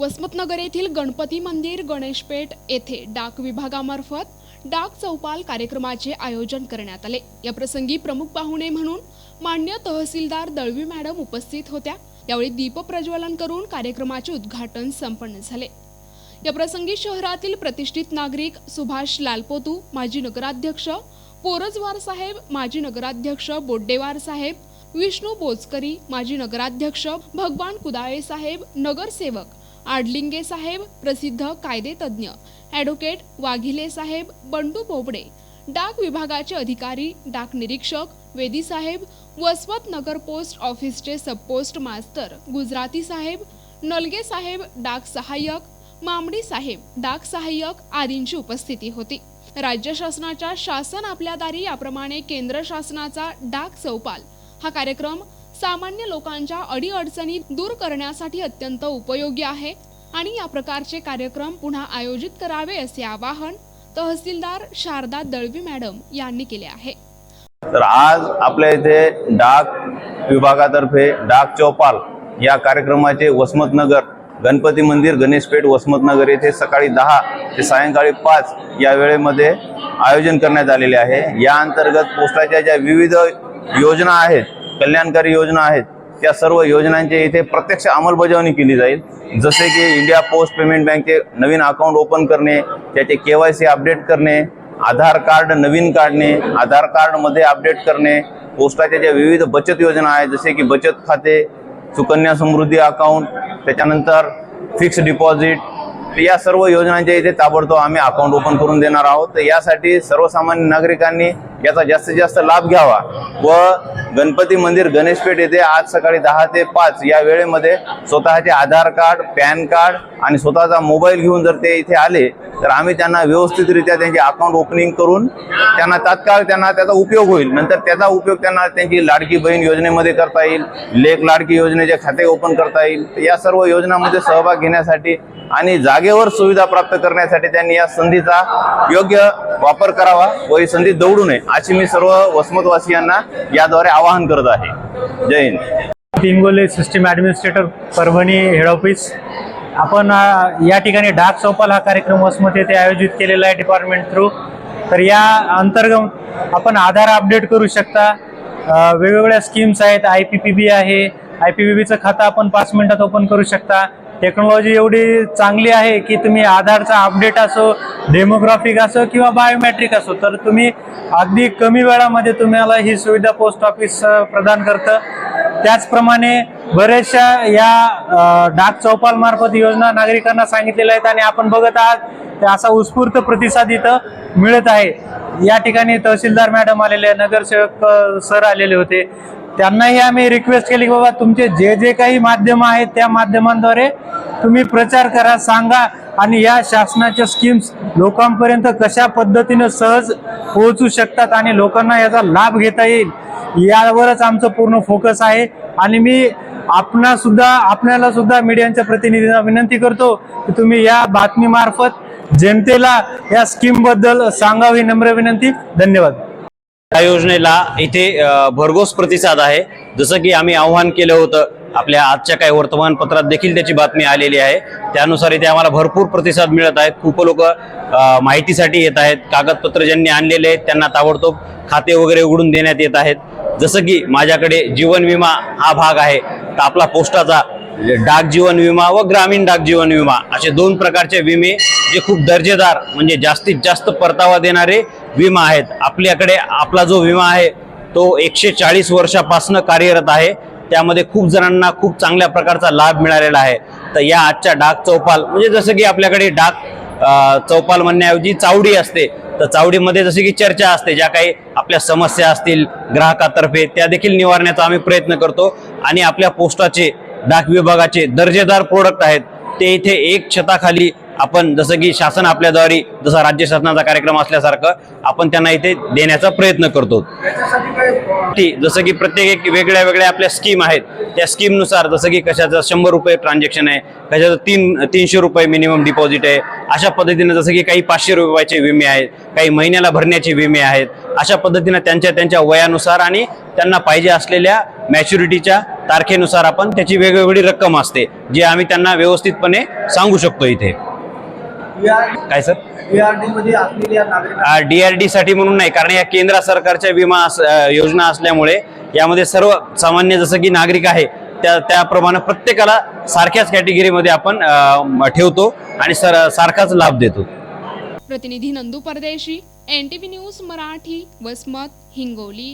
वसमतनगर येथील गणपती मंदिर गणेशपेठ येथे डाक विभागामार्फत डाक चौपाल कार्यक्रमाचे आयोजन करण्यात आले. या प्रसंगी प्रमुख पाहुणे म्हणून मान्य तहसीलदार दळवी मॅडम उपस्थित होत्या. यावेळी दीप प्रज्वलन करून कार्यक्रमाचे उद्घाटन संपन्न झाले. या प्रसंगी शहरातील प्रतिष्ठित नागरिक सुभाष लालपोतू माजी नगराध्यक्ष पोरजवार साहेब माजी नगराध्यक्ष बोड्डेवार साहेब विष्णू बोचकरी माजी नगराध्यक्ष भगवान कुदाळे साहेब नगरसेवक आडलिंगे साहेब प्रसिद्ध कायदेतज्ञ ॲडव्होकेट वाघिले साहेब बंडू बोबडे डाक विभागाचे अधिकारी डाक निरीक्षक वेदी साहेब वसवत नगर पोस्ट ऑफिसचे सबपोस्ट मास्तर गुजराती साहेब नलगे साहेब डाक सहाय्यक मामडी साहेब डाक सहाय्यक आदींची उपस्थिती होती. राज्य शासनाच्या शासन आपल्या दारी याप्रमाणे केंद्र शासनाचा डाक चौपाल हा कार्यक्रम सामान्य लोकांच्या अडीअडचणी दूर करण्यासाठी अत्यंत उपयोगी आहे. आणि या प्रकारचे कार्यक्रम पुन्हा आयोजित करावे असे आवाहन तहसीलदार शारदा दळवी मॅडम यांनी केले आहे. तर आज आपल्या इथे डाक विभागातर्फे डाक चौपाल या कार्यक्रमाचे वसमतनगर गणपती मंदिर गणेशपेठ वसमतनगर येथे सकाळी दहा ते सायंकाळी पाच या वेळेमध्ये आयोजन करण्यात आलेले आहे. या अंतर्गत पोस्टाच्या ज्या विविध योजना आहेत कल्याणकारी योजना आहेत त्या सर्व योजनांची इथे प्रत्यक्ष अंमलबजावणी केली जाईल. जसे की इंडिया पोस्ट पेमेंट बँकचे नवीन अकाउंट ओपन करणे त्याचे के वाय सी अपडेट करणे आधार कार्ड नवीन काढणे आधार कार्डमध्ये अपडेट करणे पोस्टाच्या ज्या विविध बचत योजना आहेत जसे की बचत खाते सुकन्या समृद्धी अकाउंट त्याच्यानंतर फिक्स डिपॉझिट या सर्व योजनांच्या इथे ताबडतोब आम्ही अकाउंट ओपन करून देणार आहोत. तर यासाठी सर्वसामान्य नागरिकांनी याचा जास्तीत जास्त लाभ घ्यावा व गणपती मंदिर गणेशपेठ येथे आज सकाळी दहा ते पाच या वेळेमध्ये स्वतःचे आधार कार्ड पॅन कार्ड आणि स्वतःचा मोबाईल घेऊन जर ते इथे आले तर आम्ही त्यांना व्यवस्थितरित्या त्यांचे अकाउंट ओपनिंग करून त्यांना तात्काळ त्यांना त्याचा उपयोग होईल. नंतर त्याचा उपयोग त्यांना त्यांची लाडकी बहीण योजनेमध्ये करता येईल लेख लाडकी योजनेचे खाते ओपन करता येईल. या सर्व योजनांमध्ये सहभाग घेण्यासाठी आणि जागेवर सुविधा प्राप्त करण्यासाठी त्यांनी या संधीचा योग्य वापर करावा व ही संधी दौडू नये अशी मी सर्व वसमतवासियांना याद्वारे आवाहन करत आहे. Jai Hind. Pingole system administrator Parbhani head office. आपण या ठिकाणी डाक चौपाल हा कार्यक्रम वसमत येथे आयोजित केलेला आहे डिपार्टमेंट थ्रू तर या अंतर्गत आपण आधार अपडेट करू शकता. वेगवेगळ्या स्कीम्स आहेत आय पी पी बी आहे. आय पी पी बीचं खातं आपण पाच मिनिटात ओपन करू शकता. टेक्नॉलॉजी एवढी चांगली आहे की तुम्ही आधारचा अपडेट असो डेमोग्राफिक असो किंवा बायोमॅट्रिक असो तर तुम्ही अगदी कमी वेळामध्ये तुम्हाला ही सुविधा पोस्ट ऑफिस प्रदान करतं. त्याचप्रमाणे बऱ्याचशा या डाक चौपाल मार्फत योजना नागरिकांना सांगितलेल्या आहेत आणि आपण बघत आहात ते असा उत्स्फूर्त प्रतिसाद इथं मिळत आहे. या ठिकाणी तहसीलदार मॅडम आलेले नगरसेवक सर आलेले होते. त्यांनाही आम्ही रिक्वेस्ट केली की बाबा तुमचे जे जे काही माध्यम आहेत त्या माध्यमांद्वारे तुम्ही प्रचार करा सांगा आणि या शासनाच्या स्कीम्स लोकांपर्यंत कशा पद्धतीनं सहज पोहोचू शकतात आणि लोकांना याचा लाभ घेता येईल यावरच आमचं पूर्ण फोकस आहे. आणि मी आपणा सुद्धा आपल्याला सुद्धा मीडियाच्या प्रतिनिधींना विनंती करतो की तुम्ही या बातमीमार्फत जनतेला या स्कीमबद्दल सांगावी नम्र विनंती. धन्यवाद. या योजनेला इथे भरघोस प्रतिसाद आहे. जसं की आम्ही आव्हान केलं होतं आपल्या आजच्या काही वर्तमानपत्रात देखील त्याची बातमी आलेली आहे. त्यानुसार इथे आम्हाला भरपूर प्रतिसाद मिळत आहेत. खूप लोक माहितीसाठी येत आहेत. कागदपत्र ज्यांनी आणलेले आहेत त्यांना ताबडतोब खाते वगैरे उघडून देण्यात येत आहेत. जसं की माझ्याकडे जीवन विमा हा भाग आहे. तर आपला पोस्टाचा डाक जीवन विमा व ग्रामीण डाक जीवन विमा असे दोन प्रकारचे विमे जे खूप दर्जेदार म्हणजे जास्तीत जास्त परतावा देणारे विमा आहेत. आपल्याकडे आपला जो विमा आहे तो एकशे चाळीस वर्षापासून कार्यरत आहे. त्यामध्ये खूप जणांना खूप चांगल्या प्रकारचा लाभ मिळालेला आहे. तर या आजच्या डाक चौपाल म्हणजे जसं की आपल्याकडे डाक चौपाल म्हणण्याऐवजी चावडी असते. तर चावडीमध्ये जसे की चर्चा असते ज्या काही आपल्या समस्या असतील ग्राहकातर्फे त्या देखील निवारण्याचा आम्ही प्रयत्न करतो. आणि आपल्या पोस्टाचे डाक विभागाचे दर्जेदार प्रोडक्ट आहेत. ते इथे एक छताखाली आपण जसं की शासन आपल्याद्वारे जसा राज्य शासनाचा कार्यक्रम असल्यासारखं आपण त्यांना इथे देण्याचा प्रयत्न करतो. जसं की प्रत्येक एक वेगळ्या वेगळ्या आपल्या स्कीम आहेत. त्या स्कीमनुसार जसं की कशाचं शंभर रुपये ट्रान्झॅक्शन आहे कशाचं तीन तीनशे रुपये मिनिमम डिपॉझिट आहे अशा पद्धतीने जसं की काही पाचशे रुपयाचे विमे आहेत काही महिन्याला भरण्याचे विमे आहेत अशा पद्धतीने त्यांच्या त्यांच्या वयानुसार आणि त्यांना पाहिजे असलेल्या मॅच्युरिटीच्या तारखेनुसार आपण त्याची वेगवेगळी रक्कम असते जी आम्ही त्यांना व्यवस्थितपणे सांगू शकतो इथे. काय सर? डीआरडी साठी म्हणून नाही कारण या केंद्र सरकारच्या विमा योजना असल्यामुळे यामध्ये सर्व सामान्य जसं की नागरिक आहे त्या त्याप्रमाणे प्रत्येकाला सारख्याच कॅटेगरीमध्ये आपण ठेवतो. आणि सर सारखाच लाभ देतो. प्रतिनिधी नंदू परदेशी एन न्यूज मराठी वसमत हिंगोली.